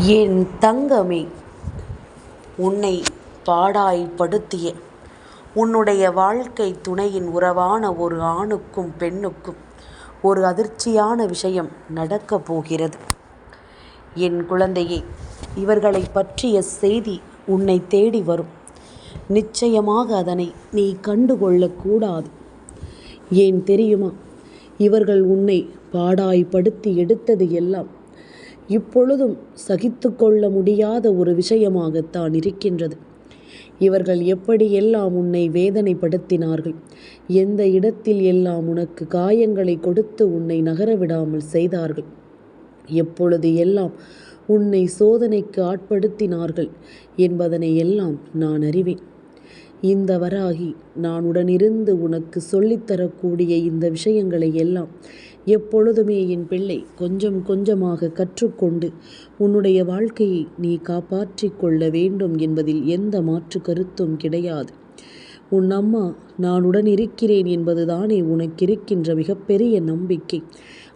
என் தங்கமே உன்னை பாடாய்படுத்திய உன்னுடைய வாழ்க்கை துணையின் உறவான ஒரு ஆணுக்கும் பெண்ணுக்கும் ஒரு அதிர்ச்சியான விஷயம் நடக்கப் போகிறது. என் குழந்தையே இவர்களைப் பற்றிய செய்தி உன்னை தேடி வரும். நிச்சயமாக அதனை நீ கண்டுகொள்ளக்கூடாது ஏன் தெரியுமா? இவர்கள் உன்னை பாடாய்படுத்தி எடுத்தது எல்லாம் இப்பொழுதும் சகித்து கொள்ள முடியாத ஒரு விஷயமாகத்தான் இருக்கின்றது. இவர்கள் எப்படியெல்லாம் உன்னை வேதனைப்படுத்தினார்கள். எந்த இடத்தில் எல்லாம் உனக்கு காயங்களை கொடுத்து உன்னை நகரவிடாமல் செய்தார்கள். எப்பொழுது எல்லாம் உன்னை சோதனைக்கு ஆட்படுத்தினார்கள் என்பதனை எல்லாம் நான் அறிவேன். இந்த வராகி நான் உடனிருந்து உனக்கு சொல்லித் தரக்கூடிய இந்த விஷயங்களை எல்லாம் எப்பொழுதுமே என் பிள்ளை கொஞ்சம் கொஞ்சமாக கற்றுக்கொண்டு உன்னுடைய வாழ்க்கையை நீ காப்பாற்றிக் கொள்ள வேண்டும் என்பதில் எந்த மாற்று கருத்தும் கிடையாது. உன் அம்மா நான் உடன் இருக்கிறேன் என்பதுதானே உனக்கிருக்கின்ற மிகப்பெரிய நம்பிக்கை.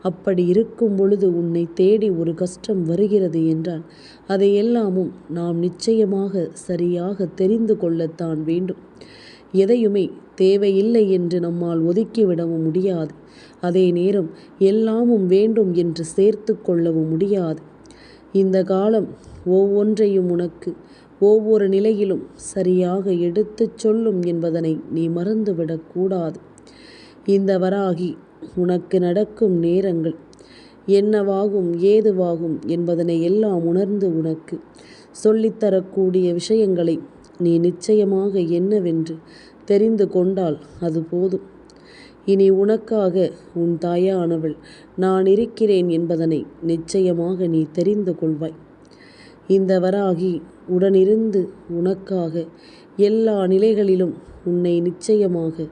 அப்படி இருக்கும் பொழுது உன்னை தேடி ஒரு கஷ்டம் வருகிறது என்றால் அதையெல்லாமும் நாம் நிச்சயமாக சரியாக தெரிந்து கொள்ளத்தான் வேண்டும். எதையுமே தேவையில்லை என்று நம்மால் ஒதுக்கிவிடவும் முடியாது. அதே நேரம் எல்லாமும் வேண்டும் என்று சேர்த்துக் கொள்ளவும் முடியாது. இந்த காலம் ஒவ்வொன்றையும் உனக்கு ஒவ்வொரு நிலையிலும் சரியாக எடுத்துச் சொல்லும் என்பதனை நீ மறந்துவிடக்கூடாது இந்த வராகி உனக்கு நடக்கும் நேரங்கள் என்னவாகும் ஏதுவாகும் என்பதனை எல்லாம் உணர்ந்து உனக்கு சொல்லித்தரக்கூடிய விஷயங்களை நீ நிச்சயமாக என்னவென்று தெரிந்து கொண்டால் அது போதும். இனி உனக்காக உன் தாயானவள் நான் இருக்கிறேன் என்பதனை நிச்சயமாக நீ தெரிந்து கொள்வாய். இந்த வராகி உடனிருந்து உனக்காக எல்லா நிலைகளிலும் உன்னை நிச்சயமாக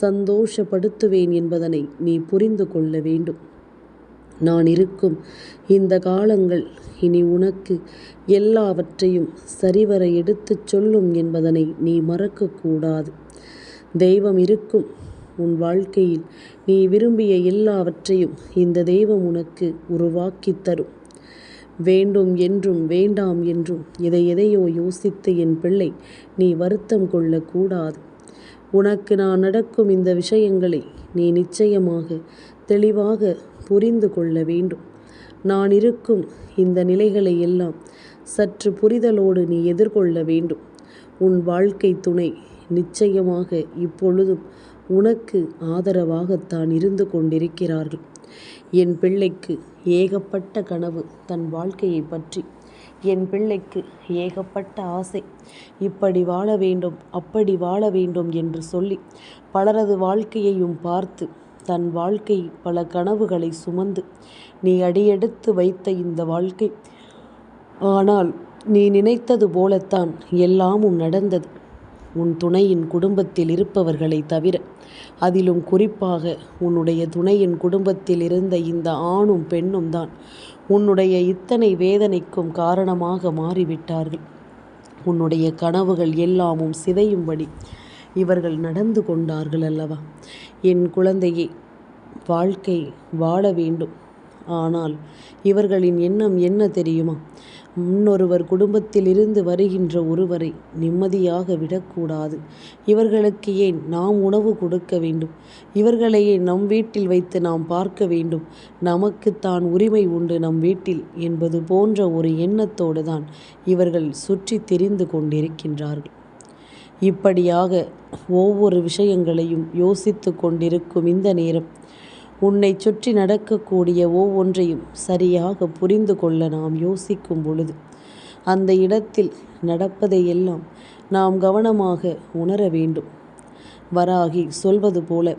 சந்தோஷப்படுத்துவேன் என்பதனை நீ புரிந்து கொள்ள வேண்டும். நான் இருக்கும் இந்த காலங்கள் இனி உனக்கு எல்லாவற்றையும் சரிவர எடுத்துச் சொல்லும் என்பதனை நீ மறக்கக்கூடாது தெய்வம் இருக்கும் உன் வாழ்க்கையில் நீ விரும்பிய எல்லாவற்றையும் இந்த தெய்வம் உனக்கு உருவாக்கித் தரும். வேண்டும் என்றும் வேண்டாம் என்றும் எதை எதையோ யோசித்து என் பிள்ளை நீ வருத்தம் கொள்ளக்கூடாது உனக்கு நான் நடக்கும் இந்த விஷயங்களை நீ நிச்சயமாக தெளிவாக புரிந்து கொள்ள வேண்டும். நான் இருக்கும் இந்த நிலைகளை எல்லாம் சற்று புரிதலோடு நீ எதிர்கொள்ள வேண்டும். உன் வாழ்க்கை துணை நிச்சயமாக இப்பொழுதும் உனக்கு ஆதரவாகத்தான் இருந்து கொண்டிருக்கிறார்கள். என் பிள்ளைக்கு ஏகப்பட்ட கனவு தன் வாழ்க்கையைப் பற்றி. என் பிள்ளைக்கு ஏகப்பட்ட ஆசை. இப்படி வாழ வேண்டும் அப்படி வாழ வேண்டும் என்று சொல்லி பலரது வாழ்க்கையையும் பார்த்து தன் வாழ்க்கை பல கனவுகளை சுமந்து நீ அடியெடுத்து வைத்த இந்த வாழ்க்கை ஆனால் நீ நினைத்தது போலத்தான் எல்லாமும் நடந்தது. உன் துணையின் குடும்பத்தில் இருப்பவர்களை தவிர. அதிலும் குறிப்பாக உன்னுடைய துணையின் குடும்பத்தில் இருந்த இந்த ஆணும் பெண்ணும் தான் உன்னுடைய இத்தனை வேதனைக்கும் காரணமாக மாறிவிட்டார்கள். உன்னுடைய கனவுகள் எல்லாமும் சிதையும்படி இவர்கள் நடந்து கொண்டார்கள் அல்லவா? என் குழந்தையை வாழ்க்கை வாழ வேண்டும். ஆனால் இவர்களின் எண்ணம் என்ன தெரியுமா? முன்னொருவர் குடும்பத்திலிருந்து வருகின்ற ஒருவரை நிம்மதியாக விடக்கூடாது. இவர்களுக்கு ஏன் நாம் உணவு கொடுக்க வேண்டும்? இவர்களையே நம் வீட்டில் வைத்து நாம் பார்க்க வேண்டும்? நமக்குத்தான் உரிமை உண்டு நம் வீட்டில் என்பது போன்ற ஒரு எண்ணத்தோடு தான் இவர்கள் சுற்றித் திரிந்து கொண்டிருக்கின்றார்கள். இப்படியாக ஒவ்வொரு விஷயங்களையும் யோசித்துக் கொண்டிருக்கும் இந்த நேரம் உன்னை சுற்றி நடக்கக்கூடிய ஒவ்வொன்றையும் சரியாக புரிந்து கொள்ள நாம் யோசிக்கும் பொழுது அந்த இடத்தில் நடப்பதையெல்லாம் நாம் கவனமாக உணர வேண்டும். வராகி சொல்வது போல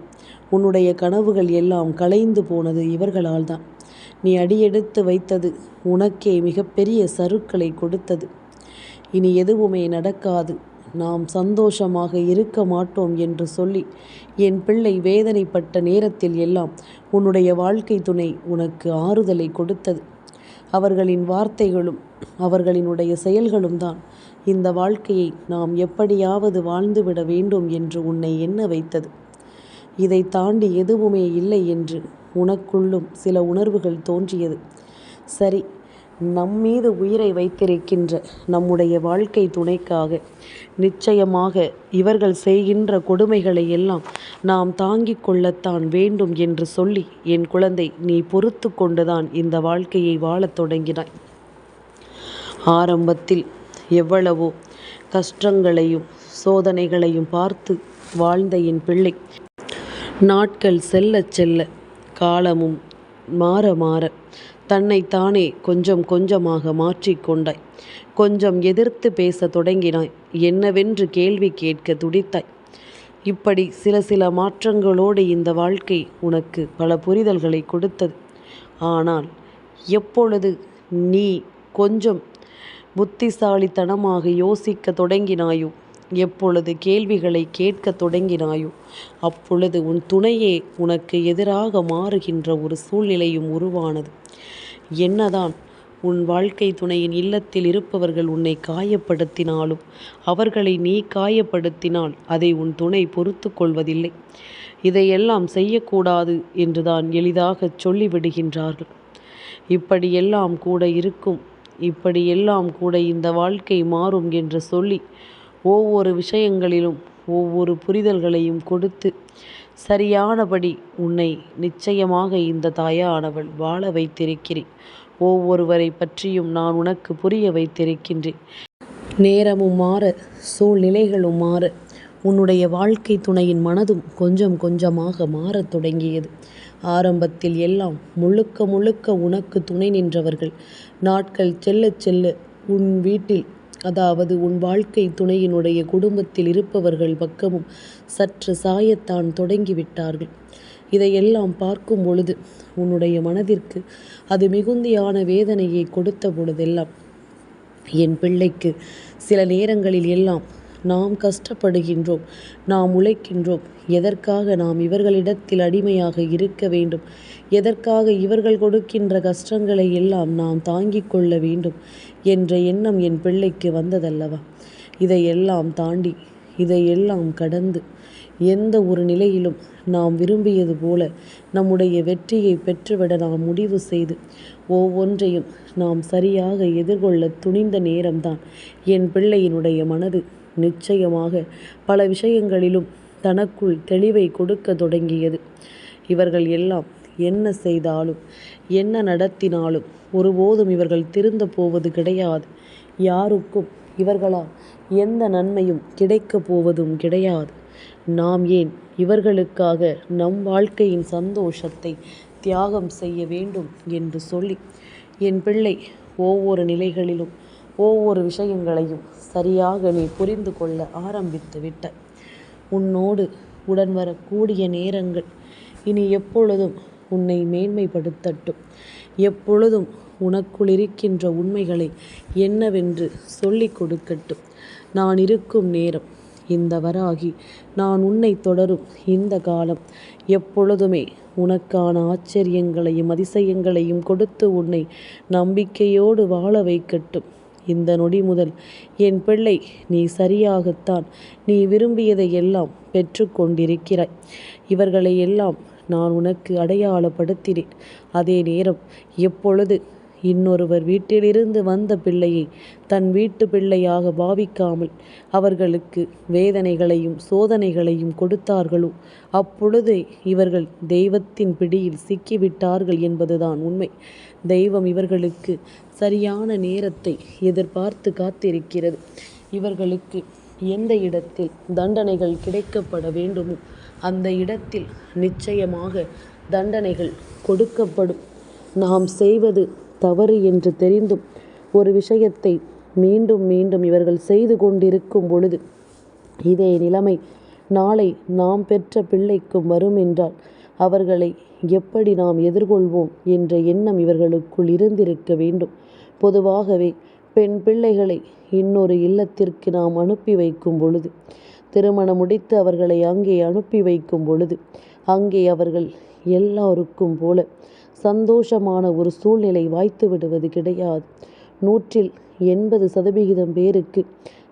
உன்னுடைய கனவுகள் எல்லாம் கலைந்து போனது இவர்களால்தான். நீ அடியெடுத்து வைத்தது உனக்கே மிகப்பெரிய சருக்களை கொடுத்தது. இனி எதுவுமே நடக்காது நாம் சந்தோஷமாக இருக்க மாட்டோம் என்று சொல்லி என் பிள்ளை வேதனைப்பட்ட நேரத்தில் எல்லாம் உன்னுடைய வாழ்க்கை துணை உனக்கு ஆறுதலை கொடுத்தது. அவர்களின் வார்த்தைகளும் அவர்களினுடைய செயல்களும் தான் இந்த வாழ்க்கையை நாம் எப்படியாவது வாழ்ந்துவிட வேண்டும் என்று உன்னை எண்ண வைத்தது. இதைத் தாண்டி எதுவுமே இல்லை என்று உனக்குள்ளும் சில உணர்வுகள் தோன்றியது. சரி நம்மீது உயிரை வைத்திருக்கின்ற நம்முடைய வாழ்க்கை துணைக்காக நிச்சயமாக இவர்கள் செய்கின்ற கொடுமைகளை எல்லாம் நாம் தாங்கிக் கொள்ளத்தான் வேண்டும் என்று சொல்லி என் குழந்தை நீ பொறுத்து கொண்டுதான் இந்த வாழ்க்கையை வாழத் தொடங்கினாய். ஆரம்பத்தில் எவ்வளவோ கஷ்டங்களையும் சோதனைகளையும் பார்த்து வாழ்ந்த என் பிள்ளை. நாட்கள் செல்ல செல்ல காலமும் மாற மாற தன்னைத்தானே கொஞ்சம் கொஞ்சமாக மாற்றிக்கொண்டாய் கொஞ்சம் எதிர்த்து பேச தொடங்கினாய். என்னவென்று கேள்வி கேட்க துடித்தாய். இப்படி சில சில மாற்றங்களோடு இந்த வாழ்க்கை உனக்கு பல புரிதல்களை கொடுத்தது. ஆனால் எப்பொழுது நீ கொஞ்சம் புத்திசாலித்தனமாக யோசிக்க தொடங்கினாயோ எப்பொழுது கேள்விகளை கேட்க தொடங்கினாயோ அப்பொழுது உன் துணையே உனக்கு எதிராக மாறுகின்ற ஒரு சூழ்நிலையும் உருவானது. என்னதான் உன் வாழ்க்கை துணையின் இல்லத்தில் இருப்பவர்கள் உன்னை காயப்படுத்தினாலும் அவர்களை நீ காயப்படுத்தினால் அதை உன் துணை பொறுத்து கொள்வதில்லை. இதையெல்லாம் செய்யக்கூடாது என்றுதான் எளிதாகச் சொல்லிவிடுகின்றார்கள். இப்படியெல்லாம் கூட இருக்கும். இப்படியெல்லாம் கூட இந்த வாழ்க்கை மாறும் என்று சொல்லி ஒவ்வொரு விஷயங்களிலும் ஒவ்வொரு புரிதல்களையும் கொடுத்து சரியானபடி உன்னை நிச்சயமாக இந்த தாயானவள் வாழ வைத்திருக்கிறேன். ஒவ்வொருவரை பற்றியும் நான் உனக்கு புரிய வைத்திருக்கின்றேன். நேரமும் மாற சூழ்நிலைகளும் மாற உன்னுடைய வாழ்க்கை துணையின் மனதும் கொஞ்சம் கொஞ்சமாக மாறத் தொடங்கியது. ஆரம்பத்தில் எல்லாம் முழுக்க முழுக்க உனக்கு துணை நின்றவர்கள். நாட்கள் செல்ல செல்ல உன் வீட்டில் அதாவது உன் வாழ்க்கை துணையினுடைய குடும்பத்தில் இருப்பவர்கள் பக்கமும் சற்று சாயத்தான் தொடங்கிவிட்டார்கள். இதையெல்லாம் பார்க்கும் பொழுது உன்னுடைய மனதிற்கு அது மிகுந்தியான வேதனையை கொடுத்த பொழுதெல்லாம் என் பிள்ளைக்கு சில நேரங்களில் எல்லாம் நாம் கஷ்டப்படுகின்றோம் நாம் உழைக்கின்றோம். எதற்காக நாம் இவர்களிடத்தில் அடிமையாக இருக்க வேண்டும்? எதற்காக இவர்கள் கொடுக்கின்ற கஷ்டங்களை எல்லாம் நாம் தாங்கிக் கொள்ள வேண்டும் என்ற எண்ணம் என் பிள்ளைக்கு வந்ததல்லவா? இதையெல்லாம் தாண்டி இதையெல்லாம் கடந்து எந்த ஒரு நிலையிலும் நாம் விரும்பியது போல நம்முடைய வெற்றியை பெற்றுவிட நாம் முடிவு செய்து ஒவ்வொன்றையும் நாம் சரியாக எதிர்கொள்ள துணிந்த நேரம்தான் என் பிள்ளையினுடைய மனது நிச்சயமாக பல விஷயங்களிலும் தனக்குள் தெளிவை கொடுக்க தொடங்கியது. இவர்கள் எல்லாம் என்ன செய்தாலும் என்ன நடத்தினாலும் ஒருபோதும் இவர்கள் திருந்த போவது கிடையாது. யாருக்கும் இவர்களால் எந்த நன்மையும் கிடைக்கப் போவதும் கிடையாது. நாம் ஏன் இவர்களுக்காக நம் வாழ்க்கையின் சந்தோஷத்தை தியாகம் செய்ய வேண்டும் என்று சொல்லி என் பிள்ளை ஒவ்வொரு நிலைகளிலும் ஒவ்வொரு விஷயங்களையும் சரியாக நீ புரிந்து கொள்ள ஆரம்பித்து விட்ட. உன்னோடு உடன் வரக்கூடிய நேரங்கள் இனி எப்பொழுதும் உன்னை மேன்மைப்படுத்தட்டும். எப்பொழுதும் உனக்குள் இருக்கின்ற உண்மைகளை என்னவென்று சொல்லிக் கொடுக்கட்டும். நான் இருக்கும் நேரம் இந்த வராகி. நான் உன்னை தொடரும் இந்த காலம். எப்பொழுதுமே உனக்கான ஆச்சரியங்களையும் அதிசயங்களையும் கொடுத்து உன்னை நம்பிக்கையோடு வாழ வைக்கட்டும். இந்த நொடி முதல். என் பிள்ளை நீ சரியாகத்தான். நீ விரும்பியதை எல்லாம் பெற்றுக்கொண்டிருக்கிறாய். இவர்களை எல்லாம் நான் உனக்கு அடையாளப்படுத்தினேன். அதே நேரம் எப்பொழுது இன்னொருவர் வீட்டிலிருந்து வந்த பிள்ளையை தன் வீட்டு பிள்ளையாக பாவிக்காமல் அவர்களுக்கு வேதனைகளையும் சோதனைகளையும் கொடுத்தார்களோ? அப்பொழுதே இவர்கள் தெய்வத்தின் பிடியில் சிக்கிவிட்டார்கள் என்பதுதான் உண்மை. தெய்வம் இவர்களுக்கு சரியான நேரத்தை எதிர்பார்த்து காத்திருக்கிறது. இவர்களுக்கு எந்த இடத்தில் தண்டனைகள் கிடைக்கப்பட வேண்டுமோ அந்த இடத்தில் நிச்சயமாக தண்டனைகள் கொடுக்கப்படும். நாம் செய்வது தவறு என்று தெரிந்தும் ஒரு விஷயத்தை மீண்டும் மீண்டும் இவர்கள் செய்து கொண்டிருக்கும் பொழுது இதே நிலைமை நாளை நாம் பெற்ற பிள்ளைக்கும் வரும் என்றால் அவர்களை எப்படி நாம் எதிர்கொள்வோம் என்ற எண்ணம் இவர்களுக்குள் இருந்திருக்க வேண்டும். பொதுவாகவே பெண் பிள்ளைகளை இன்னொரு இல்லத்திற்கு நாம் அனுப்பி வைக்கும் பொழுது திருமணம் முடித்து அவர்களை அங்கே அனுப்பி வைக்கும் பொழுது அங்கே அவர்கள் எல்லாருக்கும் போல சந்தோஷமான ஒரு சூழ்நிலை வாய்த்து விடுவது கிடையாது. நூற்றில் எண்பது சதவிகிதம் பேருக்கு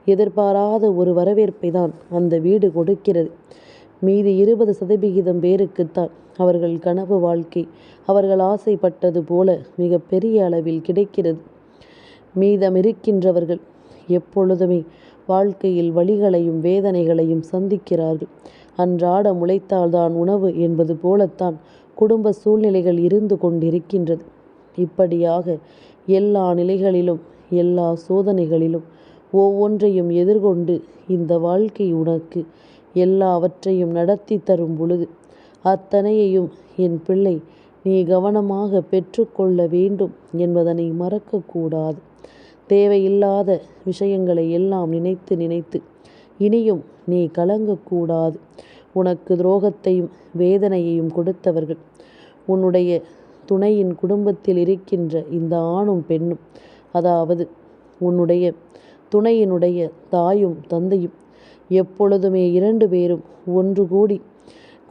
எதிர்பாராத ஒரு வரவேற்பை தான் அந்த வீடு கொடுக்கிறது. மீதி இருபது சதவிகிதம் பேருக்குத்தான் அவர்கள் கனவு வாழ்க்கை அவர்கள் ஆசைப்பட்டது போல மிக பெரிய அளவில் கிடைக்கிறது. மீதமிருக்கின்றவர்கள் எப்பொழுதுமே வாழ்க்கையில் வலிகளையும் வேதனைகளையும் சந்திக்கிறார்கள். அன்றாட முளைத்தால்தான் உணவு என்பது போலத்தான் குடும்ப சூழ்நிலைகள் இருந்து கொண்டிருக்கின்றது. இப்படியாக எல்லா நிலைகளிலும் எல்லா சோதனைகளிலும் ஒவ்வொன்றையும் எதிர்கொண்டு இந்த வாழ்க்கை உனக்கு எல்லாவற்றையும் நடத்தி தரும் பொழுது அத்தனையையும் என் பிள்ளை நீ கவனமாக பெற்றுக்கொள்ள வேண்டும் என்பதனை மறக்கக்கூடாது. தேவையில்லாத விஷயங்களை எல்லாம் நினைத்து நினைத்து இனியும் நீ கலங்கக்கூடாது. உனக்கு துரோகத்தையும் வேதனையையும் கொடுத்தவர்கள் உன்னுடைய துணையின் குடும்பத்தில் இருக்கின்ற இந்த ஆணும் பெண்ணும் அதாவது உன்னுடைய துணையினுடைய தாயும் தந்தையும் எப்பொழுதுமே இரண்டு பேரும் ஒன்று கூடி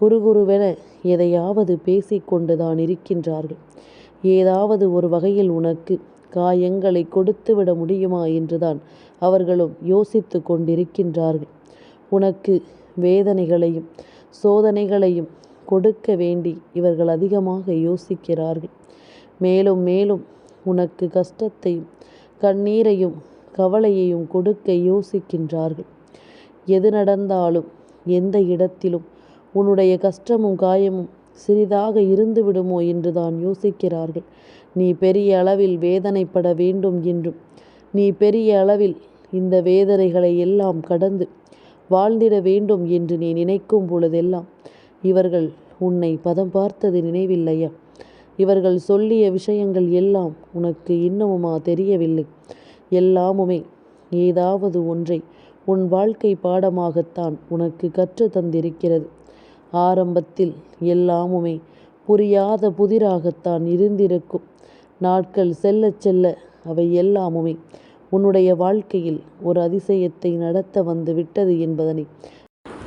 குறுகுறுவென எதையாவது பேசிக்கொண்டுதான் இருக்கின்றார்கள். ஏதாவது ஒரு வகையில் உனக்கு காயங்களை கொடுத்துவிட முடியுமா என்றுதான் அவர்களும் யோசித்துக் கொண்டிருக்கின்றார்கள். உனக்கு வேதனைகளையும் சோதனைகளையும் கொடுக்க வேண்டி இவர்கள் அதிகமாக யோசிக்கிறார்கள். மேலும் மேலும் உனக்கு கஷ்டத்தையும் கண்ணீரையும் கவலையையும் கொடுக்க யோசிக்கின்றார்கள். எது நடந்தாலும் எந்த இடத்திலும் உன்னுடைய கஷ்டமும் காயமும் சிறிதாக இருந்து விடுமோ என்றுதான் யோசிக்கிறார்கள். நீ பெரிய அளவில் வேதனைப்பட வேண்டும் என்றும் நீ பெரிய அளவில் இந்த வேதனைகளை எல்லாம் கடந்து வாழ்ந்திட வேண்டும் என்று நீ நினைக்கும் பொழுதெல்லாம் இவர்கள் உன்னை பதம் பார்த்தது நினைவில்லையா? இவர்கள் சொல்லிய விஷயங்கள் எல்லாம் உனக்கு இன்னமுமா தெரியவில்லை? எல்லாமுமே ஏதாவது ஒன்றை உன் வாழ்க்கை பாடமாகத்தான் உனக்கு கற்றுத் தந்திருக்கிறது. ஆரம்பத்தில் எல்லாமுமே புரியாத புதிராகத்தான் இருந்திருக்கும். நாட்கள் செல்ல செல்ல அவை எல்லாமுமே உன்னுடைய வாழ்க்கையில் ஒரு அதிசயத்தை நடத்த வந்து விட்டது என்பதனை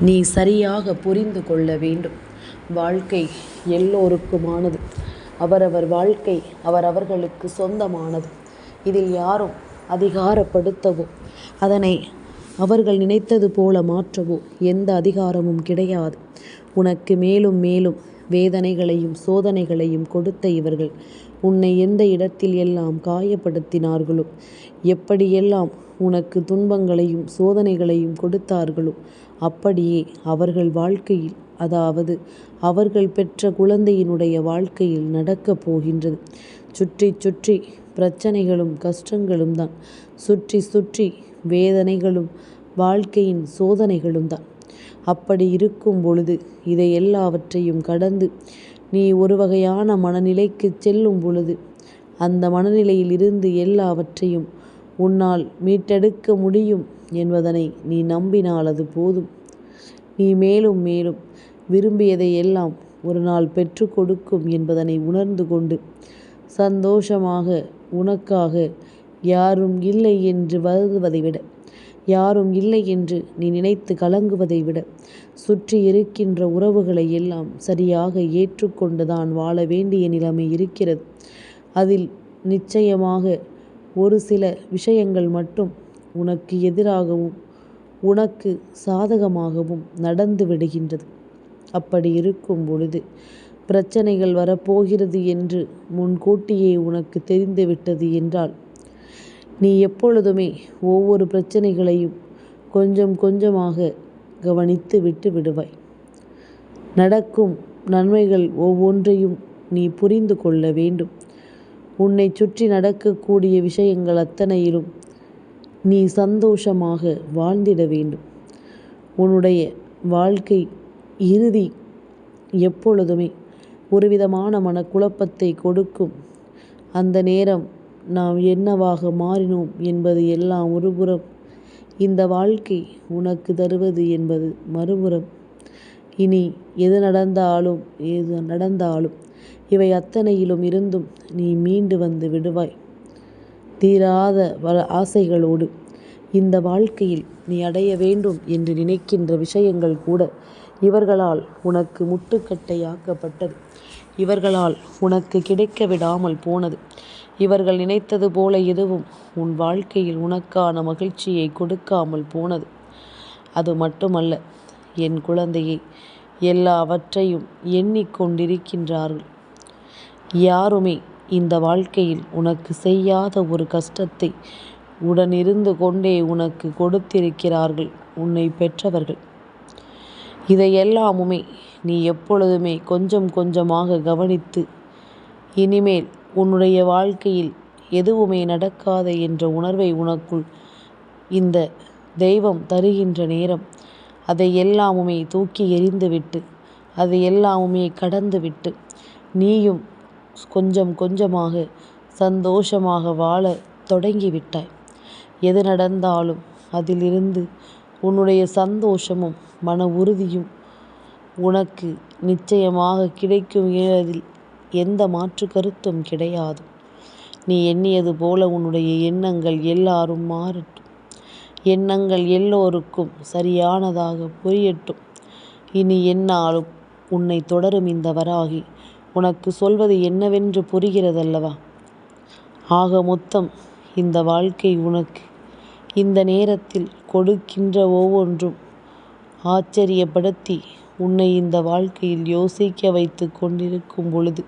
நீ சரியாக புரிந்து கொள்ள வேண்டும். வாழ்க்கை எல்லோருக்குமானது. அவரவர் வாழ்க்கை அவரவர்களுக்கு சொந்தமானது. இதில் யாரும் அதிகாரப்படுத்தவோ அதனை அவர்கள் நினைத்தது போல மாற்றவோ எந்த அதிகாரமும் கிடையாது. உனக்கு மேலும் மேலும் வேதனைகளையும் சோதனைகளையும் கொடுத்த இவர்கள் உன்னை எந்த இடத்தில் எல்லாம் காயப்படுத்தினார்களோ எப்படியெல்லாம் உனக்கு துன்பங்களையும் சோதனைகளையும் கொடுத்தார்களோ அப்படியே அவர்கள் வாழ்க்கையில் அதாவது அவர்கள் பெற்ற குழந்தையினுடைய வாழ்க்கையில் நடக்கப் போகின்றது. சுற்றி சுற்றி பிரச்சனைகளும் கஷ்டங்களும் தான். சுற்றி சுற்றி வேதனைகளும் வாழ்க்கையின் சோதனைகளும் தான். அப்படி இருக்கும் பொழுது இதை எல்லாவற்றையும் கடந்து நீ ஒரு வகையான மனநிலைக்கு செல்லும் பொழுது அந்த மனநிலையில் இருந்து எல்லாவற்றையும் உன்னால் மீட்டெடுக்க முடியும் என்பதனை நீ நம்பினால் அது போதும். நீ மேலும் மேலும் விரும்பியதை எல்லாம் ஒரு நாள் பெற்று கொடுக்கும் என்பதனை உணர்ந்து கொண்டு சந்தோஷமாக உனக்காக யாரும் இல்லை என்று வருவதை விட யாரும் இல்லை என்று நீ நினைத்து கலங்குவதை விட சுற்றி இருக்கின்ற உறவுகளை எல்லாம் சரியாக ஏற்றுக்கொண்டுதான் வாழ வேண்டிய நிலைமை இருக்கிறது. அதில் நிச்சயமாக ஒரு சில விஷயங்கள் மட்டும் உனக்கு எதிராகவும் உனக்கு சாதகமாகவும் நடந்து விடுகின்றது. அப்படி இருக்கும் பொழுது பிரச்சனைகள் வரப்போகிறது என்று முன்கூட்டியே உனக்கு தெரிந்துவிட்டது என்றால் நீ எப்பொழுதுமே ஒவ்வொரு பிரச்சனைகளையும் கொஞ்சம் கொஞ்சமாக கவனித்து விட்டு விடுவாய். நடக்கும் நன்மைகள் ஒவ்வொன்றையும் நீ புரிந்து கொள்ள வேண்டும். உன்னைச் சுற்றி நடக்கக்கூடிய விஷயங்கள் அத்தனையிலும் நீ சந்தோஷமாக வாழ்ந்திட வேண்டும். உன்னுடைய வாழ்க்கை இறுதி எப்பொழுதுமே ஒருவிதமான மனக்குழப்பத்தை கொடுக்கும். அந்த நேரம் நாம் என்னவாக மாறினோம் என்பது எல்லாம் ஒருபுறம் இந்த வாழ்க்கை உனக்கு தருவது என்பது மறுபுறம். இனி எது நடந்தாலும் ஏது நடந்தாலும் இவை அத்தனையிலும் இருந்தும் நீ மீண்டு வந்து விடுவாய். தீராத ஆசைகளோடு இந்த வாழ்க்கையில் நீ அடைய வேண்டும் என்று நினைக்கின்ற விஷயங்கள் கூட இவர்களால் உனக்கு முட்டுக்கட்டையாக்கப்பட்டது. இவர்களால் உனக்கு கிடைக்க விடாமல் போனது. இவர்கள் நினைத்தது போல எதுவும் உன் வாழ்க்கையில் உனக்கான மகிழ்ச்சியை கொடுக்காமல் போனது. அது மட்டுமல்ல என் குழந்தையை எல்லாவற்றையும் எண்ணிக்கொண்டிருக்கின்றார்கள் யாருமே இந்த வாழ்க்கையில் உனக்கு செய்யாத ஒரு கஷ்டத்தை உடனிருந்து கொண்டே உனக்கு கொடுத்திருக்கிறார்கள் உன்னை பெற்றவர்கள் இதையெல்லாமுமே நீ எப்பொழுதுமே கொஞ்சம் கொஞ்சமாக கவனித்து இனிமேல் உன்னுடைய வாழ்க்கையில் எதுவுமே நடக்காத என்ற உணர்வை உனக்குள் இந்த தெய்வம் தருகின்ற நேரம் அதை எல்லாமுமே தூக்கி எறிந்துவிட்டு அதை எல்லாமுமே கடந்துவிட்டு நீயும் கொஞ்சம் கொஞ்சமாக சந்தோஷமாக வாழ தொடங்கிவிட்டாய். எது நடந்தாலும் அதிலிருந்து உன்னுடைய சந்தோஷமும் மன உறுதியும் உனக்கு நிச்சயமாக கிடைக்கும் என்பதில் எந்த மாற்று கருத்தும் கிடையாது. நீ எண்ணியது போல உன்னுடைய எண்ணங்கள் எல்லாரும் மாறட்டும். எண்ணங்கள் எல்லோருக்கும் சரியானதாக புரியட்டும். இனி என்னாலும் உன்னை தொடரும் இந்த வராகி உனக்கு சொல்வது என்னவென்று புரிகிறதல்லவா? ஆக மொத்தம் இந்த வாழ்க்கை உனக்கு இந்த நேரத்தில் கொடுக்கின்ற ஒவ்வொன்றும் ஆச்சரியப்படுத்தி உன்னை இந்த வாழ்க்கையில் யோசிக்க வைத்து கொண்டிருக்கும் பொழுது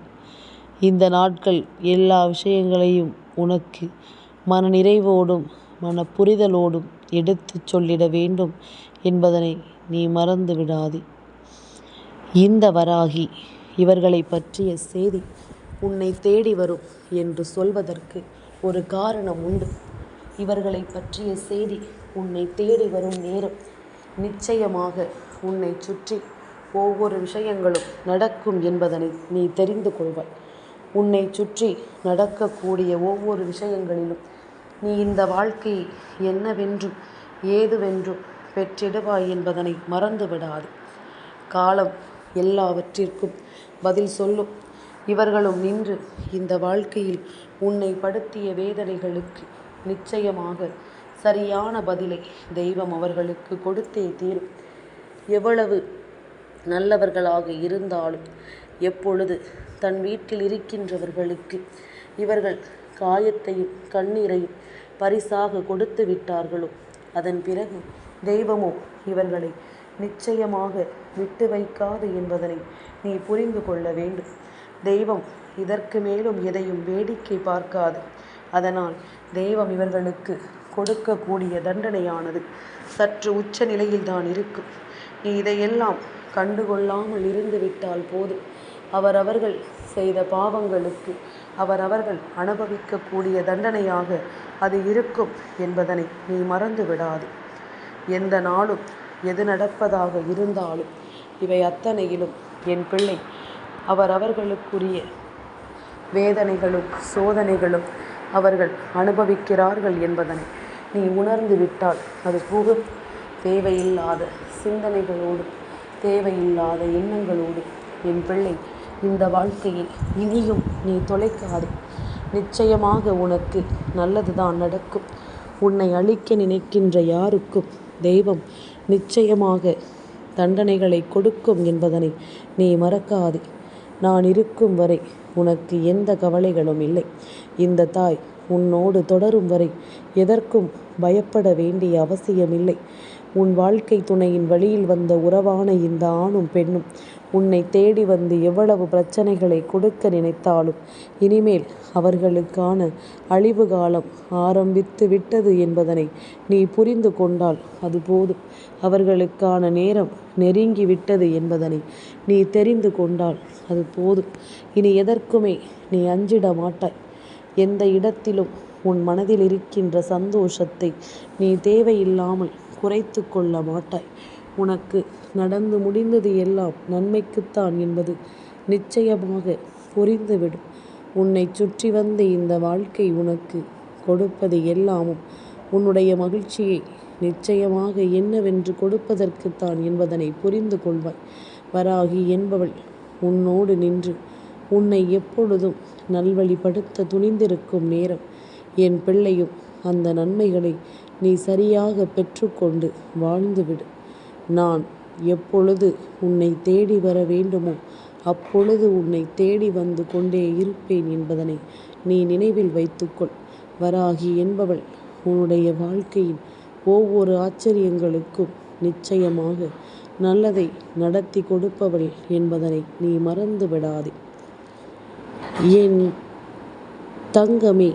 இந்த நாட்கள் எல்லா விஷயங்களையும் உனக்கு மன நிறைவோடும் மன புரிதலோடும் எடுத்துச் சொல்லிட வேண்டும் என்பதனை நீ மறந்து விடாதே. இந்த வராகி இவர்களை பற்றிய செய்தி உன்னை தேடி வரும் என்று சொல்வதற்கு ஒரு காரணம் உண்டு. இவர்களை பற்றிய செய்தி உன்னை தேடி வரும் நேரம் நிச்சயமாக உன்னை சுற்றி ஒவ்வொரு விஷயங்களும் நடக்கும் என்பதனை நீ தெரிந்து கொள்வாய். உன்னை சுற்றி நடக்கக்கூடிய ஒவ்வொரு விஷயங்களிலும் நீ இந்த வாழ்க்கையை என்னவென்றும் ஏதுவென்றும் பெற்றிடுவாய் என்பதனை மறந்து விடாது காலம் எல்லாவற்றிற்கும் பதில் சொல்லும். இவர்களும் நின்று இந்த வாழ்க்கையில் உன்னை படுத்திய வேதனைகளுக்கு நிச்சயமாக சரியான பதிலை தெய்வம் அவர்களுக்கு கொடுத்தே தீரும். எவ்வளவு நல்லவர்களாக இருந்தாலும் எப்பொழுது தன் வீட்டில் இருக்கின்றவர்களுக்கு இவர்கள் காயத்தையும் கண்ணீரையும் பரிசாக கொடுத்து விட்டார்களோ? அதன் பிறகு தெய்வமோ இவர்களை நிச்சயமாக விட்டு வைக்காது என்பதனை நீ புரிந்து கொள்ள வேண்டும். தெய்வம் இதற்கு மேலும் எதையும் வேடிக்கை பார்க்காது. அதனால் தெய்வம் இவர்களுக்கு கொடுக்கக்கூடிய தண்டனையானது சற்று உச்ச நிலையில்தான் இருக்கும். நீ இதையெல்லாம் கண்டுகொள்ளாமல் இருந்து விட்டால் போதும். அவரவர்கள் செய்த பாவங்களுக்கு அவரவர்கள் அனுபவிக்கக்கூடிய தண்டனையாக அது இருக்கும் என்பதனை நீ மறந்து விடாது எந்த நாளும் எது நடப்பதாக இருந்தாலும் இவை அத்தனையிலும் என் பிள்ளை அவரவர்களுக்குரிய வேதனைகளும் சோதனைகளும் அவர்கள் அனுபவிக்கிறார்கள் என்பதனை நீ உணர்ந்து விட்டால் அது போக தேவையில்லாத சிந்தனைகளோடு தேவையில்லாத எண்ணங்களோடு என் பிள்ளை இந்த வாழ்க்கையை இனியும் நீ தொலைக்காதே. நிச்சயமாக உனக்கு நல்லதுதான் நடக்கும். உன்னை அழிக்க நினைக்கின்ற யாருக்கும் தெய்வம் நிச்சயமாக தண்டனைகளை கொடுக்கும் என்பதனை நீ மறக்காதே. நான் இருக்கும் வரை உனக்கு எந்த கவலைகளும் இல்லை. இந்த தாய் உன்னோடு தொடரும் வரை எதற்கும் பயப்பட வேண்டிய அவசியமில்லை. உன் வாழ்க்கை துணையின் வழியில் வந்த உறவான இந்த ஆணும் பெண்ணும் உன்னை தேடி வந்து எவ்வளவு பிரச்சனைகளை கொடுக்க நினைத்தாலும் இனிமேல் அவர்களுக்கான அழிவு காலம் ஆரம்பித்து விட்டது என்பதனை நீ புரிந்து கொண்டால் அது போதும். அவர்களுக்கான நேரம் நெருங்கி விட்டது என்பதனை நீ தெரிந்து கொண்டால் அது போதும். இனி எதற்குமே நீ அஞ்சிட மாட்டாய். எந்த இடத்திலும் உன் மனதில் இருக்கின்ற சந்தோஷத்தை நீ தேவையில்லாமல் குறைத்து கொள்ள மாட்டாய். உனக்கு நடந்து முடிந்தது எல்லாம் நன்மைக்குத்தான் என்பது நிச்சயமாக புரிந்துவிடும். உன்னை சுற்றி வந்த இந்த வாழ்க்கை உனக்கு கொடுப்பது எல்லாமும் உன்னுடைய மகிழ்ச்சியை நிச்சயமாக என்னவென்று கொடுப்பதற்குத்தான் என்பதனை புரிந்து கொள்வாய். வராகி என்பவள் உன்னோடு நின்று உன்னை எப்பொழுதும் நல்வழிப்படுத்த துணிந்திருக்கும் நேரம் என் பிள்ளையும் அந்த நன்மைகளை நீ சரியாக பெற்றுக்கொண்டு வாழ்ந்துவிடு. நான் எப்பொழுது உன்னை தேடி வர வேண்டுமோ அப்பொழுது உன்னை தேடி வந்து கொண்டே இருப்பேன் என்பதனை நீ நினைவில் வைத்துக்கொள். வராகி என்பவள் உன்னுடைய வாழ்க்கையின் ஒவ்வொரு ஆச்சரியங்களுக்கும் நிச்சயமாக நல்லதை நடத்தி கொடுப்பவள் என்பதனை நீ மறந்து விடாதே என் தங்கமே